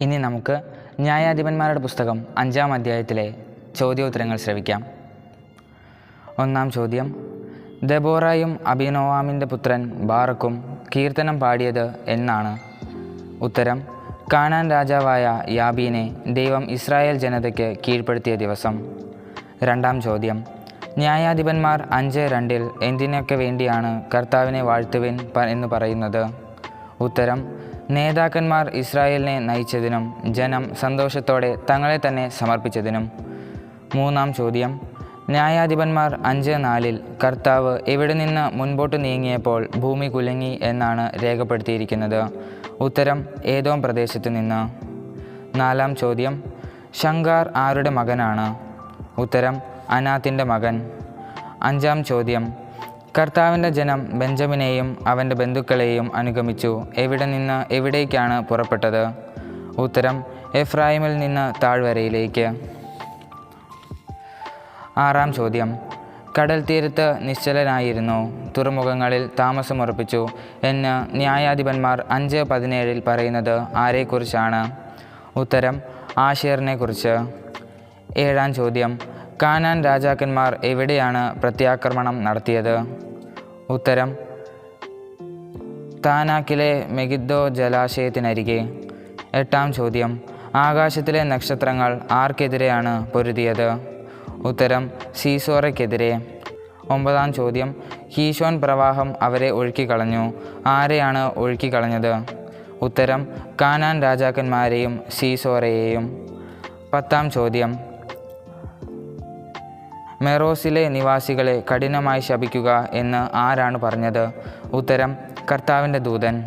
ഇനി നമുക്ക് ന്യായാധിപന്മാരുടെ പുസ്തകം അഞ്ചാം അധ്യായത്തിലെ ചോദ്യോത്തരങ്ങൾ ശ്രവിക്കാം. ഒന്നാം ചോദ്യം. ദബോറയും അഭിനോവാമിന്റെ പുത്രൻ ബാറക്കും കീർത്തനം പാടിയത് എന്നാണ്. ഉത്തരം. കാനാൻ രാജാവായ യാബീനെ ദൈവം ഇസ്രായേൽ ജനതയ്ക്ക് കീഴ്പ്പെടുത്തിയ ദിവസം. രണ്ടാം ചോദ്യം. ന്യായാധിപന്മാർ അഞ്ച് രണ്ടിൽ എന്തിനൊക്കെ വേണ്ടിയാണ് കർത്താവിനെ വാഴ്ത്തുവിൻ എന്ന് പറയുന്നത്? ഉത്തരം. നേതാക്കന്മാർ ഇസ്രായേലിനെ നയിച്ചതിനും ജനം സന്തോഷത്തോടെ തങ്ങളെ തന്നെ സമർപ്പിച്ചതിനും. മൂന്നാം ചോദ്യം. ന്യായാധിപന്മാർ അഞ്ച് നാലിൽ കർത്താവ് എവിടെ നിന്ന് മുൻപോട്ട് നീങ്ങിയപ്പോൾ ഭൂമി കുലുങ്ങി എന്നാണ് രേഖപ്പെടുത്തിയിരിക്കുന്നത്. ഉത്തരം ഏതോം പ്രദേശത്ത് നിന്ന്. നാലാം ചോദ്യം. ശങ്കാർ ആരുടെ മകനാണ്? ഉത്തരം അനാത്തിന്റെ മകൻ. അഞ്ചാം ചോദ്യം. കർത്താവിന്റെ ജനം ബെഞ്ചമിനെയും അവന്റെ ബന്ധുക്കളെയും അനുഗമിച്ചു. എവിടെ നിന്ന് എവിടേക്കാണ് പുറപ്പെട്ടത്? ഉത്തരം എഫ്രായിമിൽ നിന്ന് താഴ്വരയിലേക്ക്. ആറാം ചോദ്യം. കടൽ തീരത്ത് നിശ്ചലനായിരുന്നു. തുറമുഖങ്ങളിൽ താമസമുറപ്പിച്ചു. എന്ന് ന്യായാധിപന്മാർ അഞ്ച് പതിനേഴിൽ പറയുന്നത് ആരെക്കുറിച്ചാണ്? ഉത്തരം ആഷേറിനെ കുറിച്ച് ഏഴാം ചോദ്യം. കാനാൻ രാജാക്കന്മാർ എവിടെയാണ് പ്രത്യാക്രമണം നടത്തിയത്? ഉത്തരം. താനാക്കിലെ മെഗിദ്ദോ ജലാശയത്തിനരികെ. എട്ടാം ചോദ്യം. ആകാശത്തിലെ നക്ഷത്രങ്ങൾ ആർക്കെതിരെയാണ് പൊരുതിയത്? ഉത്തരം സീസോറയ്ക്കെതിരെ. ഒമ്പതാം ചോദ്യം. ഹീഷോൻ പ്രവാഹം അവരെ ഒഴുക്കിക്കളഞ്ഞു. ആരെയാണ് ഒഴുക്കിക്കളഞ്ഞത്? ഉത്തരം കാനാൻ രാജാക്കന്മാരെയും സീസോറയെയും. പത്താം ചോദ്യം. മെറോസിലെ നിവാസികളെ കഠിനമായി ശപിക്കുക എന്ന് ആരാണ് പറഞ്ഞത്? ഉത്തരം കർത്താവിന്റെ ദൂതൻ.